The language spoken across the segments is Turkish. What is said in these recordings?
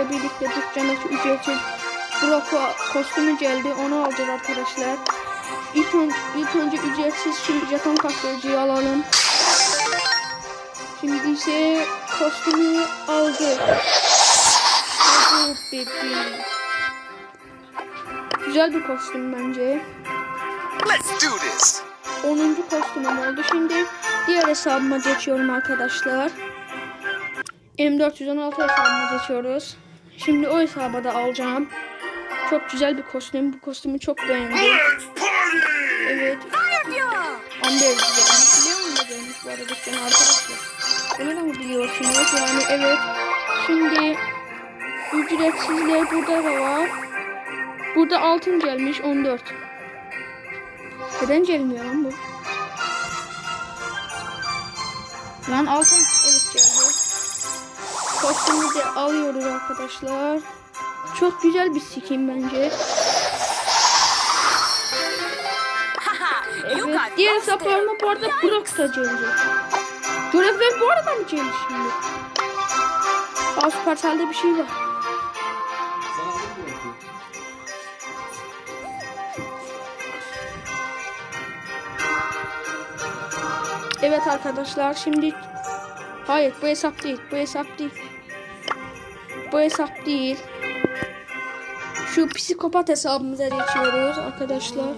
ile birlikte dükkandaki ücretsiz Broco kostümü geldi. Onu alacağız arkadaşlar. İlk, ön, ilk önce ücretsiz şimdi jeton kaplayıcıyı alalım. Şimdi ise kostümü aldı. Hadi. Güzel bir kostüm bence. Let's do this. 10. kostümüm oldu. Şimdi diğer hesabıma geçiyorum arkadaşlar. M416 hesabıma geçiyoruz. Şimdi o hesaba da alacağım. Çok güzel bir kostüm. Bu kostümü çok beğendim. Let's party! Evet. Amber güzelmiş. Leon da gelmiş bu arada dükkana arkadaşlar. Bunu da mı biliyorsunuz? Yani evet. Şimdi ücretsizler burada da var. Burada altın gelmiş 14. Neden gelmiyor lan bu? Lan altın. Evet geldi. Kostümü de alıyoruz arkadaşlar. Çok güzel bir skin bence. Evet. Diğer hesaplarıma bu arada Brock da gelecek. Görevler bu arada mı gelmiş şimdi? Aa Supercell'de bir şey var. Evet arkadaşlar şimdi Hayır bu hesap değil bu hesap değil Bu hesap değil Şu psikopat hesabımıza geçiyoruz arkadaşlar.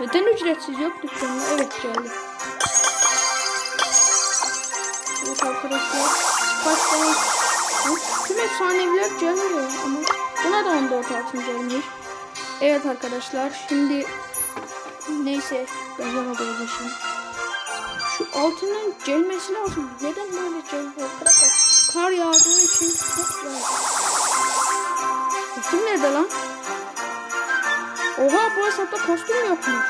Neden ücretsiz yok dükkanda? Evet geldi. Evet arkadaşlar. Bu tüm efsaneviler gelmiyor ama buna da 14 altın gelmiş. Evet arkadaşlar şimdi neyse ben doğru geçeyim. Şu altının gelmesi lazım. Neden böyle gelmiyor arkadaşlar? Kar yağdığı için çok yağdı. Kostüm nerede lan? Oha bu hesapta kostüm yokmuş.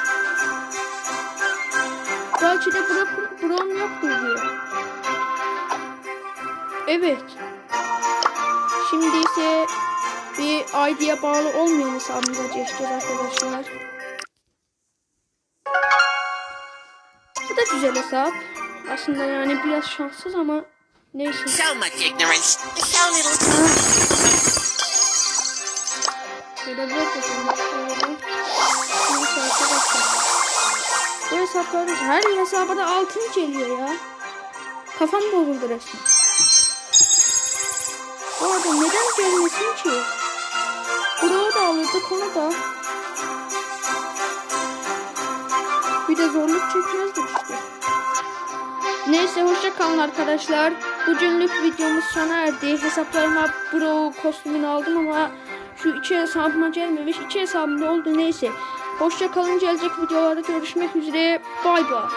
Belki de bro brom yoktur diyor. Evet. Şimdi ise bir ID'ye bağlı olmayan hesabımıza geçeceğiz arkadaşlar. Güzel hesap. Aslında yani biraz şanssız ama neyse. So much ignorance. So little Burada bir yapalım. Neyse arkadaşlar. Bu hesapları her hesaba da altın geliyor ya. Kafam bozuldu resmen. Bu arada neden gelmesin ki? Buraya da alırdık onu da. Bir de zorluk çekmezdik işte. Neyse hoşça kalın arkadaşlar. Bugünlük videomuz sona erdi. Hesaplarıma Bro kostümünü aldım ama şu iki hesabıma gelmemiş. İki hesabımda oldu neyse. Hoşça kalın gelecek videolarda görüşmek üzere. Bay bay.